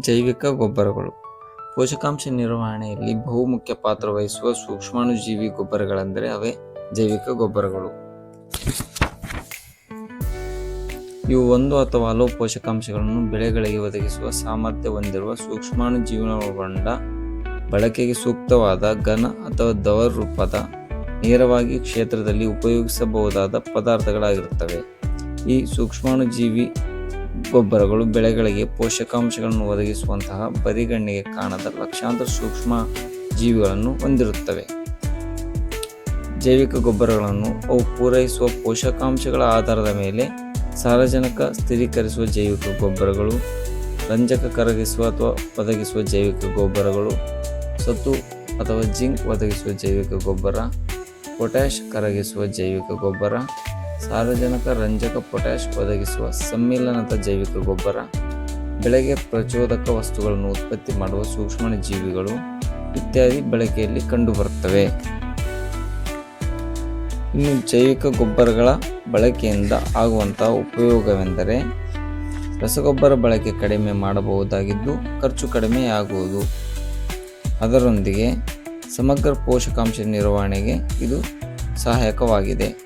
ಜೈವಿಕ ಗೊಬ್ಬರಗಳು. ಪೋಷಕಾಂಶ ನಿರ್ವಹಣೆಯಲ್ಲಿ ಬಹುಮುಖ್ಯ ಪಾತ್ರ ವಹಿಸುವ ಸೂಕ್ಷ್ಮಾಣುಜೀವಿ ಗೊಬ್ಬರಗಳೆಂದರೆ ಅವೇ ಜೈವಿಕ ಗೊಬ್ಬರಗಳು. ಇವು ಒಂದು ಅಥವಾ ಹಲವು ಪೋಷಕಾಂಶಗಳನ್ನು ಬೆಳೆಗಳಿಗೆ ಒದಗಿಸುವ ಸಾಮರ್ಥ್ಯ ಹೊಂದಿರುವ ಸೂಕ್ಷ್ಮಾಣುಜೀವಿಗಳೊಳಗೊಂಡ ಬಳಕೆಗೆ ಸೂಕ್ತವಾದ ಘನ ಅಥವಾ ದವರ್ ರೂಪದ ನೇರವಾಗಿ ಕ್ಷೇತ್ರದಲ್ಲಿ ಉಪಯೋಗಿಸಬಹುದಾದ ಪದಾರ್ಥಗಳಾಗಿರುತ್ತವೆ. ಈ ಸೂಕ್ಷ್ಮಾಣುಜೀವಿ ಗೊಬ್ಬರಗಳು ಬೆಳೆಗಳಿಗೆ ಪೋಷಕಾಂಶಗಳನ್ನು ಒದಗಿಸುವಂತಹ ಬರಿಗಣ್ಣಿಗೆ ಕಾಣದ ಲಕ್ಷಾಂತರ ಸೂಕ್ಷ್ಮ ಜೀವಿಗಳನ್ನು ಹೊಂದಿರುತ್ತವೆ. ಜೈವಿಕ ಗೊಬ್ಬರಗಳನ್ನು ಅವು ಪೂರೈಸುವ ಪೋಷಕಾಂಶಗಳ ಆಧಾರದ ಮೇಲೆ ಸಾರಜನಕ ಸ್ಥಿರೀಕರಿಸುವ ಜೈವಿಕ ಗೊಬ್ಬರಗಳು, ರಂಜಕ ಕರಗಿಸುವ ಅಥವಾ ಒದಗಿಸುವ ಜೈವಿಕ ಗೊಬ್ಬರಗಳು ಸತು ಅಥವಾ ಜಿಂಕ್ ಒದಗಿಸುವ ಜೈವಿಕ ಗೊಬ್ಬರ, ಪೊಟ್ಯಾಷ್ ಕರಗಿಸುವ ಜೈವಿಕ ಗೊಬ್ಬರ ಸಾರಜನಕ ರಂಜಕ ಪೊಟ್ಯಾಷ್ ಒದಗಿಸುವ ಸಮ್ಮಿಲನದ ಜೈವಿಕ ಗೊಬ್ಬರ, ಬೆಳೆಗೆ ಪ್ರಚೋದಕ ವಸ್ತುಗಳನ್ನು ಉತ್ಪತ್ತಿ ಮಾಡುವ ಸೂಕ್ಷ್ಮ ಜೀವಿಗಳು ಇತ್ಯಾದಿ ಬಳಕೆಯಲ್ಲಿ ಕಂಡುಬರುತ್ತವೆ. ಇನ್ನು ಜೈವಿಕ ಗೊಬ್ಬರಗಳ ಬಳಕೆಯಿಂದ ಆಗುವಂತಹ ಉಪಯೋಗವೆಂದರೆ ರಸಗೊಬ್ಬರ ಬಳಕೆ ಕಡಿಮೆ ಮಾಡಬಹುದಾಗಿದ್ದು ಖರ್ಚು ಕಡಿಮೆಯಾಗುವುದು. ಅದರೊಂದಿಗೆ ಸಮಗ್ರ ಪೋಷಕಾಂಶ ನಿರ್ವಹಣೆಗೆ ಇದು ಸಹಾಯಕವಾಗಿದೆ.